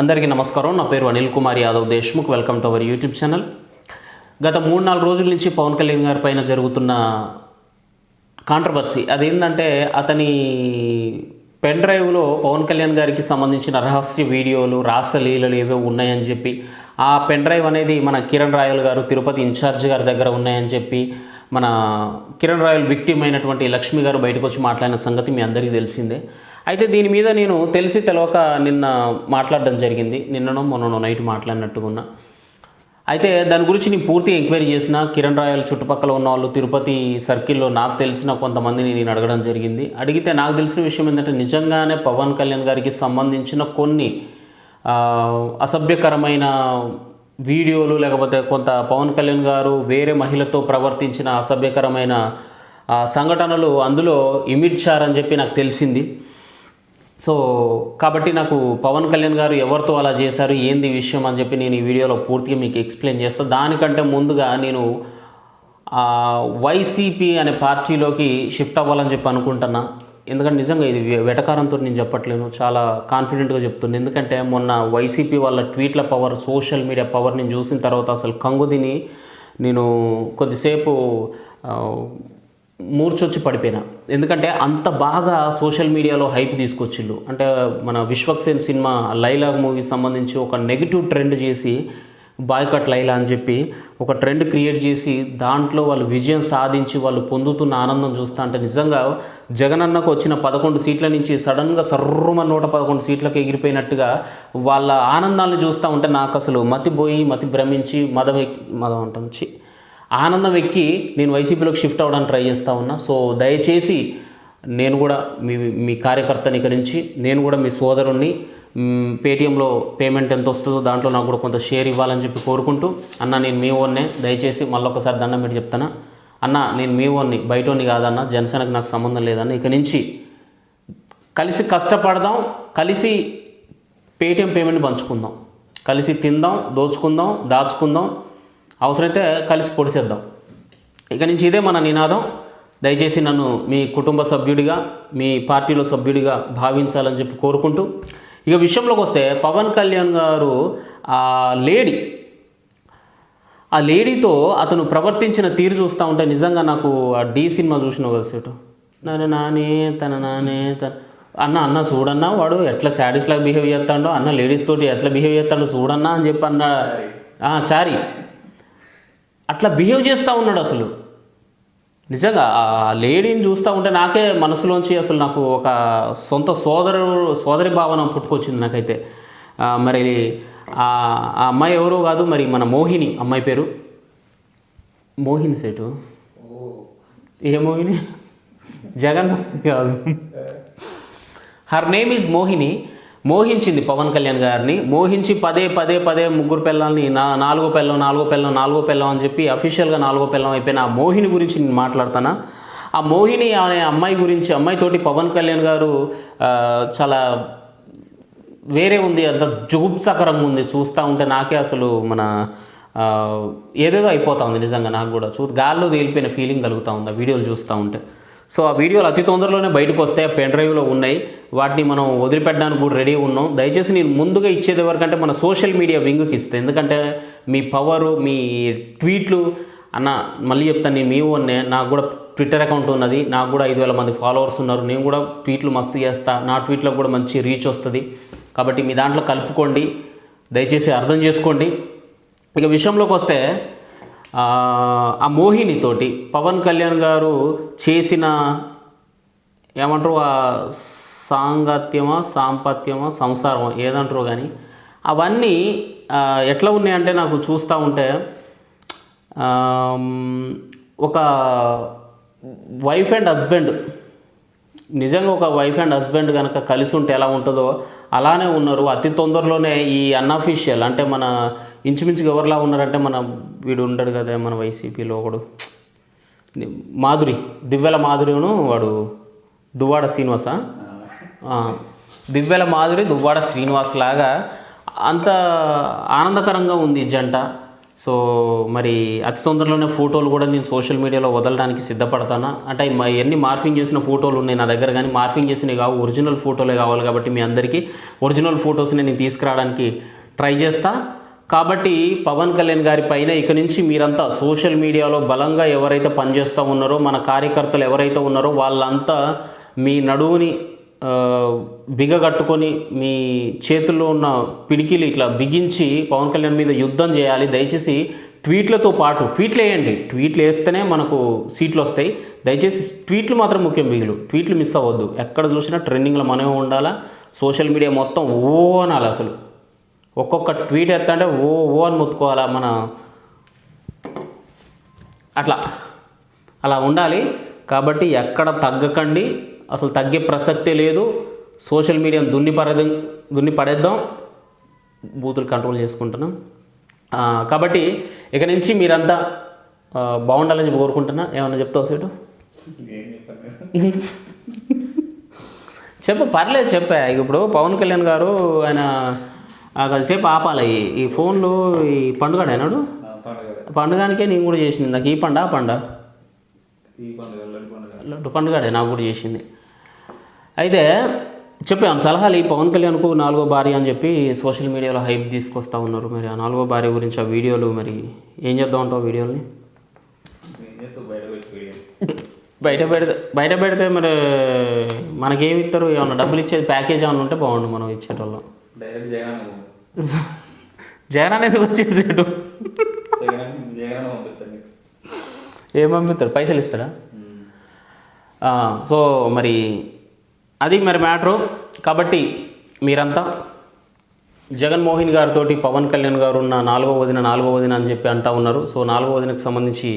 అందరికీ నమస్కారం. నా పేరు Anil Kumar Yadav Deshmukh. Welcome to our YouTube channel. గత మూడు నాలుగు రోజుల నుంచి పవన్ కళ్యాణ్ గారి పైన జరుగుతున్న కాంట్రవర్సీ అదేంటంటే అతని పెన్ డ్రైవ్లో పవన్ కళ్యాణ్ గారికి సంబంధించిన రహస్య వీడియోలు రాసలీలలు ఏవో ఉన్నాయని చెప్పి ఆ పెన్ డ్రైవ్ అనేది మన కిరణ్ రాయల్ గారు తిరుపతి ఇన్ఛార్జ్ గారి దగ్గర ఉన్నాయని చెప్పి మన కిరణ్ రాయల్ విక్టిమ్ అయినటువంటి లక్ష్మి గారు బయటకు వచ్చి మాట్లాడిన సంగతి మీ అందరికీ తెలిసిందే. అయితే దీని మీద నేను తెలిసి తెలవక నిన్న మాట్లాడడం జరిగింది. నిన్ననో మొన్ననో నైట్ మాట్లాడినట్టుగున్నా. అయితే దాని గురించి నేను పూర్తి ఎంక్వైరీ చేసిన కిరణ్ రాయల్ చుట్టుపక్కల ఉన్న వాళ్ళు తిరుపతి సర్కిల్లో నాకు తెలిసిన కొంతమందిని నేను అడగడం జరిగింది. అడిగితే నాకు తెలిసిన విషయం ఏంటంటే నిజంగానే పవన్ కళ్యాణ్ గారికి సంబంధించిన కొన్ని అసభ్యకరమైన వీడియోలు లేకపోతే కొంత పవన్ కళ్యాణ్ గారు వేరే మహిళతో ప్రవర్తించిన అసభ్యకరమైన సంఘటనలు అందులో ఇమిడ్చారని చెప్పి నాకు తెలిసింది. సో కాబట్టి నాకు పవన్ కళ్యాణ్ గారు ఎవరితో అలా చేశారు ఏంది విషయం అని చెప్పి నేను ఈ వీడియోలో పూర్తిగా మీకు ఎక్స్ప్లెయిన్ చేస్తాను దానికంటే ముందుగా నేను వైసీపీ అనే పార్టీలోకి షిఫ్ట్ అవ్వాలని చెప్పి అనుకుంటున్నా. ఎందుకంటే నిజంగా ఇది వెటకారంతో నేను చెప్పట్లేను చాలా కాన్ఫిడెంట్గా చెప్తున్నాను ఎందుకంటే మొన్న వైసీపీ వాళ్ళ ట్వీట్ల పవర్ సోషల్ మీడియా పవర్ నేను చూసిన తర్వాత అసలు కంగుదిని నేను కొద్దిసేపు మూర్చొచ్చి పడిపోయినా. ఎందుకంటే అంత బాగా సోషల్ మీడియాలో హైప్ తీసుకొచ్చిళ్ళు అంటే మన విశ్వక్సేన్ సినిమా లైలా మూవీ సంబంధించి ఒక నెగిటివ్ ట్రెండ్ చేసి బాయ్కట్ లైలా అని చెప్పి ఒక ట్రెండ్ క్రియేట్ చేసి దాంట్లో వాళ్ళు విజయం సాధించి వాళ్ళు పొందుతున్న ఆనందం చూస్తా అంటే నిజంగా జగనన్నకు వచ్చిన పదకొండు సీట్ల నుంచి సడన్గా సర్రుమ నూట పదకొండు సీట్లకు ఎగిరిపోయినట్టుగా వాళ్ళ ఆనందాన్ని చూస్తూ ఉంటే నాకు అసలు మతిపోయి మతి భ్రమించి మదం మదం అంటాను ఆనందం ఎక్కి నేను వైసీపీలోకి షిఫ్ట్ అవ్వడానికి ట్రై చేస్తూ ఉన్నా. సో దయచేసి నేను కూడా మీ మీ కార్యకర్తని ఇక నుంచి నేను కూడా మీ సోదరుణ్ణి పేటీఎంలో పేటిఎంలో పేమెంట్ ఎంత వస్తుందో దాంట్లో నాకు కూడా కొంత షేర్ ఇవ్వాలని చెప్పి కోరుకుంటూ అన్న నేను మీ ఓన్నే దయచేసి మళ్ళీ ఒకసారి దండం పెట్టి చెప్తాను అన్న నేను మీ ఓన్ని బయటోని కాదన్న జనసేనకు నాకు సంబంధం లేదన్న ఇక నుంచి కలిసి కష్టపడదాం కలిసి పేటిఎం పేమెంట్ పంచుకుందాం. కలిసి తిందాం దోచుకుందాం దాచుకుందాం అవసరమైతే కలిసి పొడిసేద్దాం ఇక నుంచి ఇదే మన నినాదం. దయచేసి నన్ను మీ కుటుంబ సభ్యుడిగా మీ పార్టీలో సభ్యుడిగా భావించాలని చెప్పి కోరుకుంటూ ఇక విషయంలోకి వస్తే పవన్ కళ్యాణ్ గారు ఆ లేడీ ఆ లేడీతో అతను ప్రవర్తించిన తీరు చూస్తూ ఉంటే నిజంగా నాకు ఆ డీ సినిమా చూసిన కదా సేటు. నన్ను నానే తన నానే తన అన్న అన్న చూడన్నా వాడు ఎట్లా లాగా బిహేవ్ చేస్తాడో అన్న లేడీస్ తోటి ఎట్లా బిహేవ్ చేస్తాడో చూడన్నా అని చెప్పి అన్న చారి. అట్లా బిహేవ్ చేస్తూ ఉన్నాడు అసలు. నిజంగా ఆ లేడీని చూస్తూ ఉంటే నాకే మనసులోంచి అసలు నాకు ఒక సొంత సోదరు సోదరి భావన పుట్టుకొచ్చింది నాకైతే. మరి ఆ ఆ అమ్మాయి ఎవరో కాదు మరి మన మోహిని అమ్మాయి పేరు. మోహిని సేటు? ఏ మోహిని? జగన్ కాదు. Her name is Mohini. మోహించింది Pawan Kalyan గారిని. మోహించి పదే పదే పదే ముగ్గురు పిల్లల్ని నా నాలుగో పిల్లం నాలుగో పిల్లం నాలుగో పిల్లం అని చెప్పి అఫీషియల్గా నాలుగో పిల్లం అయిపోయిన ఆ మోహిని గురించి నేను మాట్లాడతానా? ఆ మోహిని అనే అమ్మాయి గురించి అమ్మాయితోటి పవన్ కళ్యాణ్ గారు చాలా వేరే ఉంది అంత జుగుప్సకరంగా ఉంది. చూస్తూ ఉంటే నాకే అసలు మన ఏదేదో అయిపోతూ ఉంది నిజంగా నాకు కూడా. చూ గాల్లో తేలిపోయిన ఫీలింగ్ కలుగుతూ ఉంది ఆ వీడియోలు చూస్తూ ఉంటే. సో ఆ వీడియోలు అతి తొందరలోనే బయటకు వస్తాయి ఆ పెన్ డ్రైవ్లో ఉన్నాయి. వాటిని మనం వదిలిపెట్టడానికి కూడా రెడీ ఉన్నాం. దయచేసి నేను ముందుగా ఇచ్చేది ఎవరికంటే మన సోషల్ మీడియా వింగ్కి ఇస్తే ఎందుకంటే మీ పవరు మీ ట్వీట్లు అన్న మళ్ళీ చెప్తాను నేను మీ ఓన్నే నాకు కూడా ట్విట్టర్ అకౌంట్ ఉన్నది నాకు కూడా ఐదు వేల మంది ఫాలోవర్స్ ఉన్నారు నేను కూడా ట్వీట్లు మస్తు చేస్తా నా ట్వీట్లకు కూడా మంచి రీచ్ వస్తుంది. కాబట్టి మీ దాంట్లో కలుపుకోండి దయచేసి అర్థం చేసుకోండి. ఇక విషయంలోకి వస్తే ఆ, మోహినితోటి పవన్ కళ్యాణ్ గారు చేసిన ఏమంటారు ఆ సాంగత్యమా సాంపత్యమా సంసారమో ఏదంటారు కానీ అవన్నీ ఎట్లా ఉన్నాయంటే నాకు చూస్తూ ఉంటే ఒక వైఫ్ అండ్ హస్బెండ్. నిజంగా ఒక వైఫ్ అండ్ హస్బెండ్ కనుక కలిసి ఉంటే ఎలా ఉంటుందో అలానే ఉన్నారు. అతి తొందరలోనే ఈ అన్అఫీషియల్ అంటే మన ఇంచుమించుగా ఎవరిలా ఉన్నారంటే మన వీడు ఉంటాడు కదా మన వైసీపీలో ఒకడు. మాధురి దివ్వెల మాధురిను వాడు దువ్వాడ శ్రీనివాస. దివ్యల మాధురి దువ్వాడ శ్రీనివాస్ లాగా అంత ఆనందకరంగా ఉంది జంట. సో మరి అతి తొందరలోనే ఫోటోలు కూడా నేను సోషల్ మీడియాలో వదలడానికి సిద్ధపడతానా? అంటే ఎన్ని మార్ఫింగ్ చేసిన ఫోటోలు ఉన్నాయి నా దగ్గర కానీ మార్ఫింగ్ చేసినవి కావు ఒరిజినల్ ఫోటోలే కావాలి కాబట్టి మీ అందరికీ ఒరిజినల్ ఫొటోస్ని నేను తీసుకురావడానికి ట్రై చేస్తా. కాబట్టి పవన్ కళ్యాణ్ గారి పైన ఇక నుంచి మీరంతా సోషల్ మీడియాలో బలంగా ఎవరైతే పనిచేస్తూ ఉన్నారో మన కార్యకర్తలు ఎవరైతే ఉన్నారో వాళ్ళంతా మీ నడువుని బిగగట్టుకొని మీ చేతుల్లో ఉన్న పిడికిలు ఇట్లా బిగించి పవన్ కళ్యాణ్ మీద యుద్ధం చేయాలి. దయచేసి ట్వీట్లతో పాటు ట్వీట్లు వేయండి. ట్వీట్లు వేస్తేనే మనకు సీట్లు వస్తాయి. దయచేసి ట్వీట్లు మాత్రం ముఖ్యం బిగులు ట్వీట్లు మిస్ అవ్వద్దు. ఎక్కడ చూసినా ట్రెండింగ్లో మనమే ఉండాలా? సోషల్ మీడియా మొత్తం ఓ అనాలి అసలు. ఒక్కొక్క ట్వీట్ ఎత్తంటే ఓ ఓ అని మొత్తుకోవాలా మన అట్లా. అలా ఉండాలి. కాబట్టి ఎక్కడ తగ్గకండి. అసలు తగ్గే ప్రసక్తే లేదు. సోషల్ మీడియాను దున్ని పడద దున్ని పడేద్దాం. బూతులు కంట్రోల్ చేసుకుంటున్నాం. కాబట్టి ఇక నుంచి మీరంతా బాగుండాలని చెప్పి కోరుకుంటున్నా. ఏమన్నా చెప్తావు సీటు? చెప్పు పర్లేదు చెప్పా. ఇప్పుడు పవన్ కళ్యాణ్ గారు ఆయన కొద్దిసేపు ఆపాలి. ఈ- ఈ ఫోన్లు ఈ పండుగ అయినాడు పండుగ పండుగానికే నేను కూడా చేసింది. నాకు ఈ పండ ఆ పండ? లడ్డు పండుగాడే నాకు కూడా చేసింది. అయితే చెప్పాను సలహాలు ఈ పవన్ కళ్యాణ్కు నాలుగో భార్య అని చెప్పి సోషల్ మీడియాలో హైప్ తీసుకొస్తా ఉన్నారు. మరి ఆ నాలుగో భార్య గురించి ఆ వీడియోలు మరి ఏం చేద్దాం అంటావు వీడియోని బయట పెడితే బయట పెడితే మరి మనకేమి ఇస్తారు? ఏమన్నా డబ్బులు ఇచ్చేది ప్యాకేజ్ ఏమన్నా ఉంటే బాగుండు మనం ఇచ్చేటోళ్ళం. డైరెక్ట్ జగన్ అనేది నీకు. ఏం పంపిస్తాడు? పైసలు ఇస్తాడా? సో మరి అది మరి మ్యాటరు. కాబట్టి మీరంతా జగన్మోహన్ గారితో పవన్ కళ్యాణ్ గారు ఉన్న నాలుగో వదిన నాలుగో వదిన అని చెప్పి అంటా ఉన్నారు. సో నాలుగో వదినకు సంబంధించి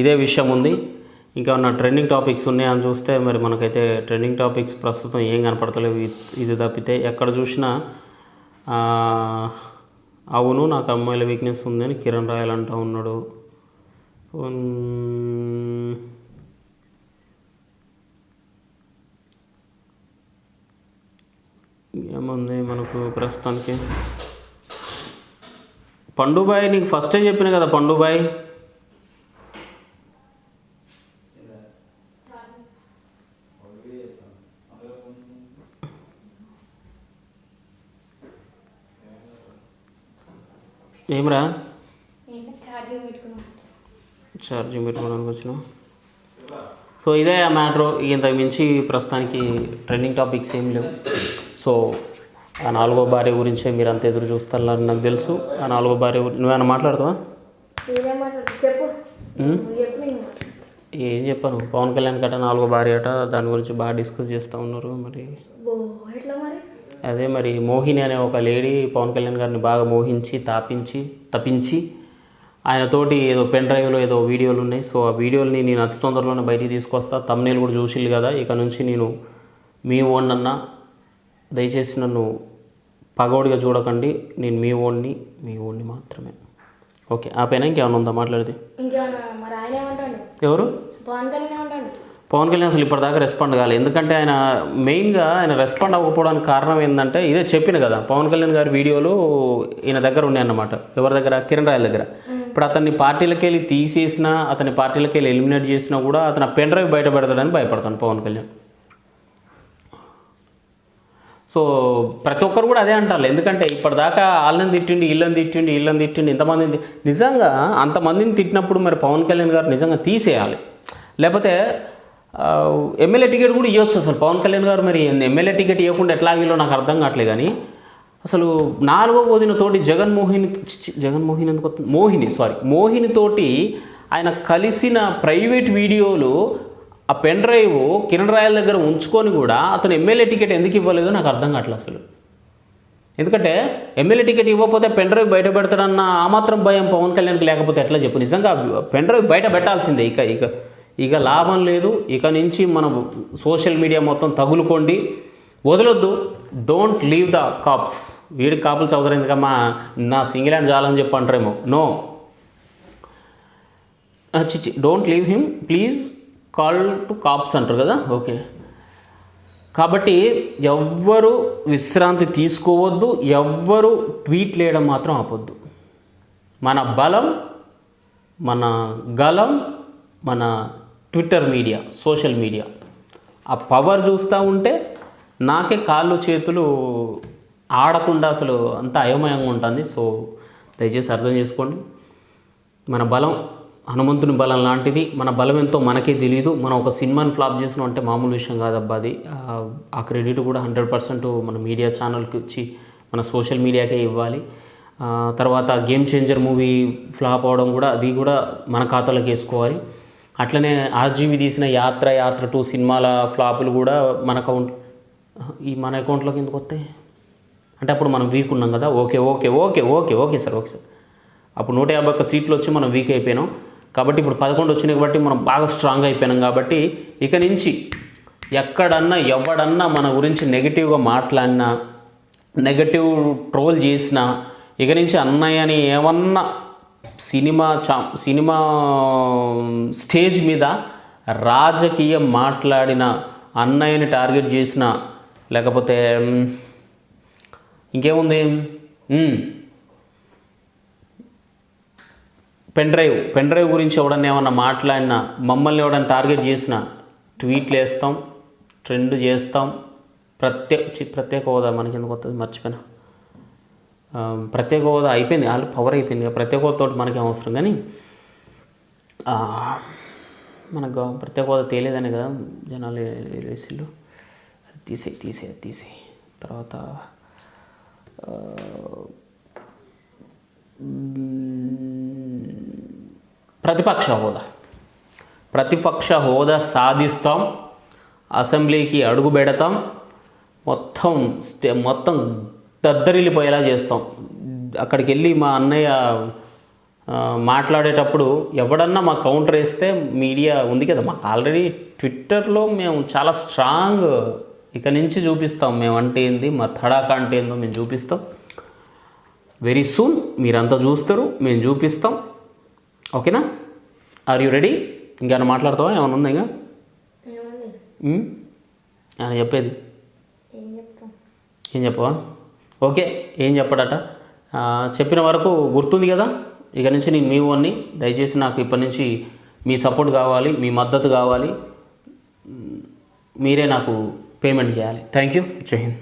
ఇదే విషయం ఉంది. ఇంకా ఉన్న ట్రెండింగ్ టాపిక్స్ ఉన్నాయని చూస్తే మరి మనకైతే ట్రెండింగ్ టాపిక్స్ ప్రస్తుతం ఏం కనపడతలేవు. ఇది తప్పితే ఎక్కడ చూసినా అవును నాకు అమ్మాయిల వీక్నెస్ ఉందని కిరణ్ రాయల్ అంటూ ఉన్నాడు. ఏముంది మనకు ప్రస్తుతానికి? పండుబాయ్ నీకు ఫస్టే చెప్పిన కదా పండుబాయ్? ఏమరా? ఛార్జింగ్ ఛార్జింగ్ పెట్టుకోవడానికి వచ్చినాం సో ఇదే ఆ మ్యాటర్ ఇంతకు మించి ప్రస్తుతానికి ట్రెండింగ్ టాపిక్స్ ఏం లేవు. సో ఆ నాలుగో భార్య గురించే మీరు అంత ఎదురు చూస్తారని నాకు తెలుసు. ఆ నాలుగో భార్య నువ్వేమైనా మాట్లాడుతావా. ఏం చెప్పాను. పవన్ కళ్యాణ్ కట్ట నాలుగో భార్య అట దాని గురించి బాగా డిస్కస్ చేస్తూ ఉన్నారు మరి. అదే మరి మోహిని అనే ఒక లేడీ పవన్ కళ్యాణ్ గారిని బాగా మోహించి తాపించి తప్పించి ఆయనతోటి ఏదో పెన్ డ్రైవ్లో ఏదో వీడియోలు ఉన్నాయి. సో ఆ వీడియోని నేను అతి తొందరలోనే బయటికి తీసుకొస్తా. తమ్నేలు కూడా చూసిల్లు కదా ఇక నుంచి నేను మీ ఓన్నన్నా దయచేసి నన్ను పగోడిగా చూడకండి. నేను మీ ఓన్ని మీ ఓన్ని మాత్రమే. ఓకే ఆ పైన ఇంకేమైనా ఉందా మాట్లాడితే? ఎవరు? పవన్ కళ్యాణ్ ఏమంటాడు? పవన్ కళ్యాణ్ అసలు ఇప్పటిదాకా రెస్పాండ్ కాలేదు ఎందుకంటే ఆయన మెయిన్గా ఆయన రెస్పాండ్ అవ్వకపోవడానికి కారణం ఏంటంటే ఇదే చెప్పిన కదా పవన్ కళ్యాణ్ గారి వీడియోలు ఈయన దగ్గర ఉన్నాయన్నమాట. ఎవరి దగ్గర? కిరణ్ రాయల దగ్గర. ఇప్పుడు అతన్ని పార్టీలకి వెళ్ళి తీసేసినా అతని పార్టీలకి వెళ్ళి ఎలిమినేట్ చేసినా కూడా అతను పెన్ డ్రైవ్ బయట పెడతాడని భయపడతాను పవన్ కళ్యాణ్. సో ప్రతి ఒక్కరు కూడా అదే అంటారు. ఎందుకంటే ఇప్పటిదాకా వాళ్ళని తిట్టిండి ఇళ్ళని తిట్టిండి ఇళ్ళని తిట్టిండి ఇంతమందిని నిజంగా అంతమందిని తిట్టినప్పుడు మరి పవన్ కళ్యాణ్ గారు నిజంగా తీసేయాలి. లేకపోతే ఎమ్మెల్యే టికెట్ కూడా ఇవ్వచ్చు అసలు. పవన్ కళ్యాణ్ గారు మరి ఎమ్మెల్యే టికెట్ ఇవ్వకుండా ఎట్లా ఆగిలో నాకు అర్థం కావట్లేదు కానీ అసలు నాలుగో వదిన తోటి జగన్మోహిని జగన్మోహిని ఎందుకు మోహిని సారీ మోహిని తోటి ఆయన కలిసిన ప్రైవేట్ వీడియోలు ఆ పెన్ డ్రైవ్ కిరణ్ రాయల దగ్గర ఉంచుకొని కూడా అతను ఎమ్మెల్యే టికెట్ ఎందుకు ఇవ్వలేదో నాకు అర్థం కావట్లేదు అసలు. ఎందుకంటే ఎమ్మెల్యే టికెట్ ఇవ్వకపోతే పెన్ డ్రైవ్ బయట పెడతాడన్న ఆ మాత్రం భయం పవన్ కళ్యాణ్కి లేకపోతే ఎట్లా చెప్పు. నిజంగా పెన్ డ్రైవ్ బయట పెట్టాల్సిందే. ఇక ఇక ఇక లాభం లేదు. ఇక నుంచి మనం సోషల్ మీడియా మొత్తం తగులుకోండి. వదలొద్దు. డోంట్ లీవ్ ద కాప్స్ వీడి కాపులు చదువుతారు ఎందుకమ్మా? నా సింగిల్ హ్యాండ్ చాలని చెప్పి అంటారేమో. నో చిచి don't leave him please call to cops అంటారు కదా? ఓకే. కాబట్టి ఎవ్వరు విశ్రాంతి తీసుకోవద్దు ఎవ్వరు ట్వీట్ లేయడం మాత్రం ఆపొద్దు. మన బలం మన గలం మన ట్విట్టర్ మీడియా సోషల్ మీడియా. ఆ పవర్ చూస్తూ ఉంటే నాకే కాళ్ళు చేతులు ఆడకుండా అసలు అంత అయోమయంగా ఉంటుంది. సో దయచేసి అర్థం చేసుకోండి. మన బలం హనుమంతుని బలం లాంటిది. మన బలం ఎంతో మనకే తెలియదు మనం ఒక సినిమాని ఫ్లాప్ చేసినాం అంటే మామూలు విషయం కాదబ్బా అది. ఆ, క్రెడిట్ కూడా హండ్రెడ్ పర్సెంట్ మన మీడియా ఛానల్కి వచ్చి మన సోషల్ మీడియాకే ఇవ్వాలి. తర్వాత గేమ్ చేంజర్ మూవీ ఫ్లాప్ అవడం కూడా అది కూడా మన ఖాతాలోకి వేసుకోవాలి. అట్లనే ఆర్జీవి తీసిన యాత్ర యాత్ర టూ సినిమాల ఫ్లాపులు కూడా మన అకౌంట్ ఈ మన అకౌంట్లోకి ఎందుకు వస్తాయి? అంటే అప్పుడు మనం వీక్ ఉన్నాం కదా. Okay okay okay okay okay sir okay sir. అప్పుడు నూట యాభై ఒక్క సీట్లు వచ్చి మనం వీక్ అయిపోయినాం. కాబట్టి ఇప్పుడు పదకొండు వచ్చినాయి కాబట్టి మనం బాగా స్ట్రాంగ్ అయిపోయినాం కాబట్టి ఇక నుంచి ఎక్కడన్నా ఎవడన్నా మన గురించి నెగిటివ్గా మాట్లాడినా నెగటివ్ ట్రోల్ చేసినా ఇక నుంచి అన్నయ్యని ఏమన్నా సినిమా చా సినిమా స్టేజ్ మీద రాజకీయం మాట్లాడిన అన్నయ్యని టార్గెట్ చేసిన లేకపోతే ఇంకేముంది మ్, పెన్ డ్రైవ్ పెన్ డ్రైవ్ గురించి ఎవడన్నా ఏమన్నా మాట్లాడినా మమ్మల్ని ఎవడన్నా టార్గెట్ చేసినా ట్వీట్లు వేస్తాం ట్రెండ్ చేస్తాం. ప్రత్యేక ప్రత్యేక హోదా మనకి ఎందుకు వస్తుంది మర్చిపోయినా. ప్రత్యేక హోదా అయిపోయింది. వాళ్ళు పవర్ అయిపోయింది. ప్రత్యేక హోదాతో మనకి అవసరం? కానీ మనకు ప్రత్యేక హోదా తేలేదని కదా జనాలు వేసిళ్ళు. అది తీసేయి తీసేయి అది తీసేయి. తర్వాత ప్రతిపక్ష హోదా. ప్రతిపక్ష హోదా సాధిస్తాం అసెంబ్లీకి అడుగు పెడతాం మొత్తం స్టే మొత్తం దద్దరిల్లిపోయేలా చేస్తాం. అక్కడికి వెళ్ళి మా అన్నయ్య మాట్లాడేటప్పుడు ఎవడన్నా మా కౌంటర్ వేస్తే మీడియా ఉంది కదా మాకు ఆల్రెడీ ట్విట్టర్లో మేము చాలా స్ట్రాంగ్ ఇక నుంచి చూపిస్తాం. మేము అంటే ఏంది మా తడాక అంటే ఏందో మేము చూపిస్తాం. వెరీ సూన్ మీరంతా చూస్తారు మేము చూపిస్తాం. ఓకేనా? ఆర్ యూ రెడీ ఇంకేమైనా మాట్లాడతావా? ఏమైనా ఉందా ఇంకా? ఆయన చెప్పేది? ఏం చెప్పవా? ఓకే ఏం చెప్పడట? చెప్పిన వరకు గుర్తుంది కదా? ఇక నుంచి నేను మీ వాడిని దయచేసి నాకు ఇప్పటి నుంచి మీ సపోర్ట్ కావాలి మీ మద్దతు కావాలి. మీరే నాకు పేమెంట్ చేయాలి. థ్యాంక్ యూ జై హింద్.